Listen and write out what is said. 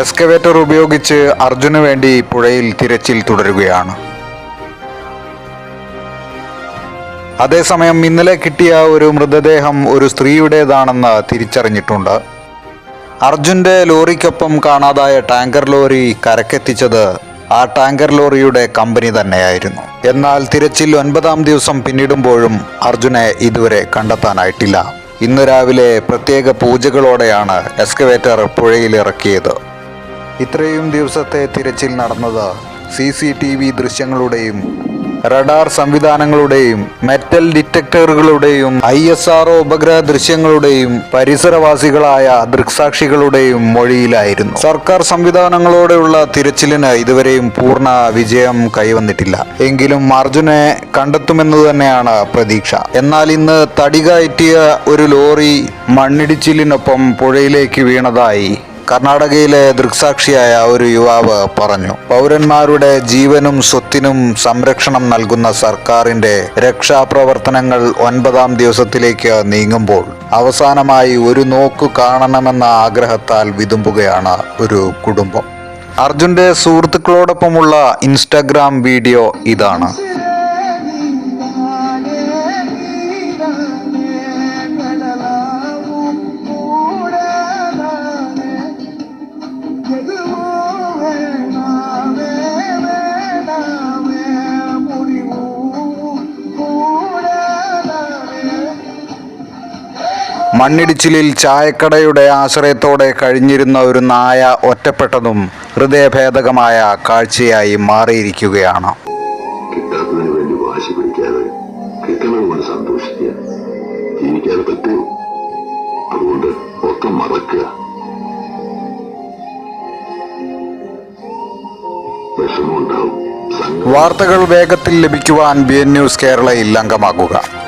Excavator ഉപയോഗിച്ച് അർജുന് വേണ്ടി പുഴയിൽ തിരച്ചിൽ തുടരുകയാണ്. അതേസമയം ഇന്നലെ കിട്ടിയ ഒരു മൃതദേഹം ഒരു സ്ത്രീയുടേതാണെന്ന് തിരിച്ചറിഞ്ഞിട്ടുണ്ട്. അർജുന്റെ ലോറിക്കൊപ്പം കാണാതായ ടാങ്കർ ലോറി കരക്കെത്തിച്ചത് ആ ടാങ്കർ ലോറിയുടെ കമ്പനി തന്നെയായിരുന്നു. എന്നാൽ തിരച്ചിൽ ഒൻപതാം ദിവസം പിന്നിടുമ്പോഴും അർജുനെ ഇതുവരെ കണ്ടെത്താനായിട്ടില്ല. ഇന്ന് രാവിലെ പ്രത്യേക പൂജകളോടെയാണ് എക്സ്കവേറ്റർ പുഴയിൽ ഇറക്കിയത് ഇത്രയും ദിവസത്തെ തിരച്ചിൽ നടന്നത് സി സി ടി വി ദൃശ്യങ്ങളുടെയും റഡാർ സംവിധാനങ്ങളുടെയും മെറ്റൽ ഡിറ്റക്ടറുകളുടെയും ഐ എസ് ആർ ഉപഗ്രഹ ദൃശ്യങ്ങളുടെയും പരിസരവാസികളായ ദൃക്സാക്ഷികളുടെയും മൊഴിയിലായിരുന്നു. സർക്കാർ സംവിധാനങ്ങളോടെയുള്ള തിരച്ചിലിന് ഇതുവരെയും പൂർണ വിജയം കൈവന്നിട്ടില്ല. എങ്കിലും അർജുനെ കണ്ടെത്തുമെന്ന് തന്നെയാണ് പ്രതീക്ഷ. എന്നാൽ ഇന്ന് തടി കയറ്റിയ ഒരു ലോറി മണ്ണിടിച്ചിലിനൊപ്പം പുഴയിലേക്ക് വീണതായി കർണാടകയിലെ ദൃക്സാക്ഷിയായ ഒരു യുവാവ് പറഞ്ഞു പൗരന്മാരുടെ ജീവനും സ്വത്തിനും സംരക്ഷണം നൽകുന്ന സർക്കാരിന്റെ രക്ഷാപ്രവർത്തനങ്ങൾ ഒൻപതാം ദിവസത്തിലേക്ക് നീങ്ങുമ്പോൾ അവസാനമായി ഒരു നോക്കു കാണണമെന്ന ആഗ്രഹത്താൽ വിതുമ്പുകയാണ് ഒരു കുടുംബം. അർജുന്റെ സുഹൃത്തുക്കളോടൊപ്പമുള്ള ഇൻസ്റ്റഗ്രാം വീഡിയോ ഇതാണ്. മണ്ണിടിച്ചിലിൽ ചായക്കടയുടെ ആശ്രയത്തോടെ കഴിഞ്ഞിരുന്ന ഒരു നായ ഒറ്റപ്പെട്ടതും ഹൃദയഭേദകമായ കാഴ്ചയായി മാറിയിരിക്കുകയാണ്. കിട്ടാത്തതിന് വേണ്ടി വാശി പിടിക്കാതെ കിട്ടുന്നത് കൊണ്ട് സന്തോഷിക്കുക. ജീവിക്കാതെ പറ്റൂ. അതുകൊണ്ട് ഒക്കെ മറക്കുക. വിഷമമുണ്ടാവും. വാർത്തകൾ വേഗത്തിൽ ലഭിക്കുവാൻ ബി എൻ ന്യൂസ് കേരളയിൽ അംഗമാകുക.